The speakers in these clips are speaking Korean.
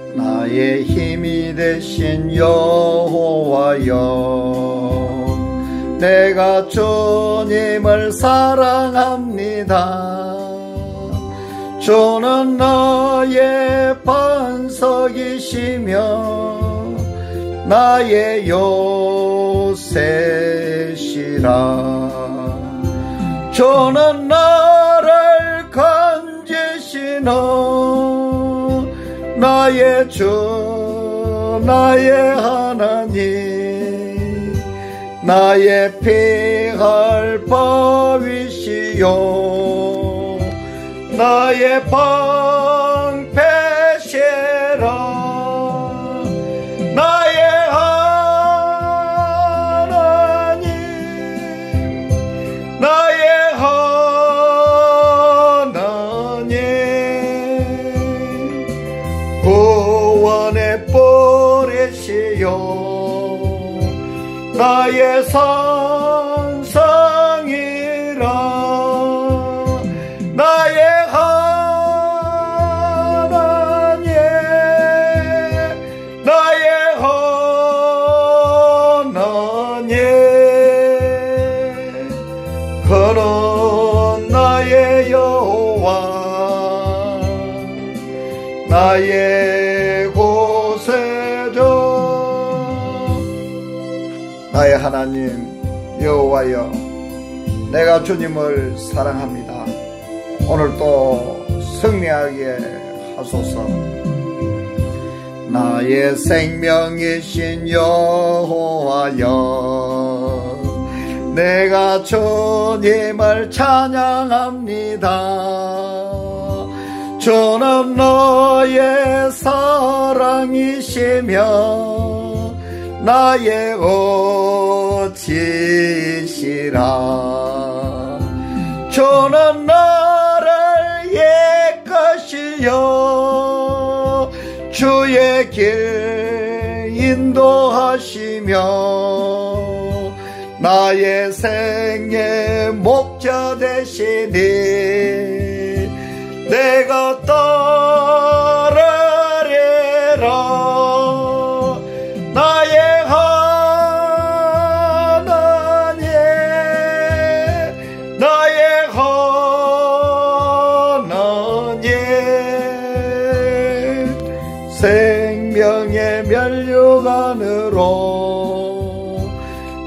나의 힘이 되신 여호와여 내가 주님을 사랑합니다. 주는 나의 반석이시며 나의 요새시라. 주는 나를 건지시노 나의 주 나의 하나님 나의 피할 바위시요. 나의 방 나의 산성이라 나의 곳에죠 나의 하나님 여호와여 내가 주님을 사랑합니다. 오늘 또 승리하게 하소서. 나의 생명이신 여호와여 내가 주님을 찬양합니다. 주는 너의 사랑이시며 나의 어치시라. 주는 나를 예것이여 주의 길 인도하시며 나의 생의 목자 되시니 내가 따르리라. 생명의 면류관으로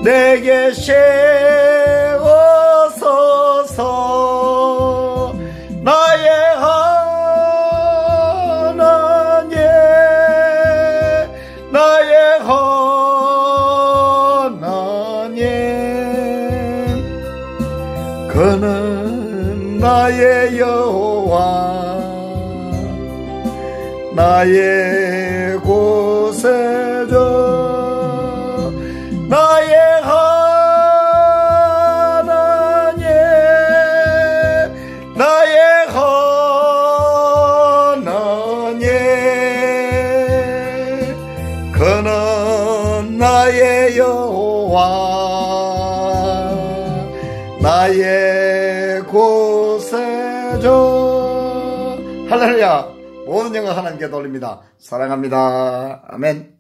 내게 세 그는 나의 여호와 나의 곳에저 여호와 나의 곳에저 할렐루야 모든 영광 하나님께 돌립니다. 사랑합니다. 아멘.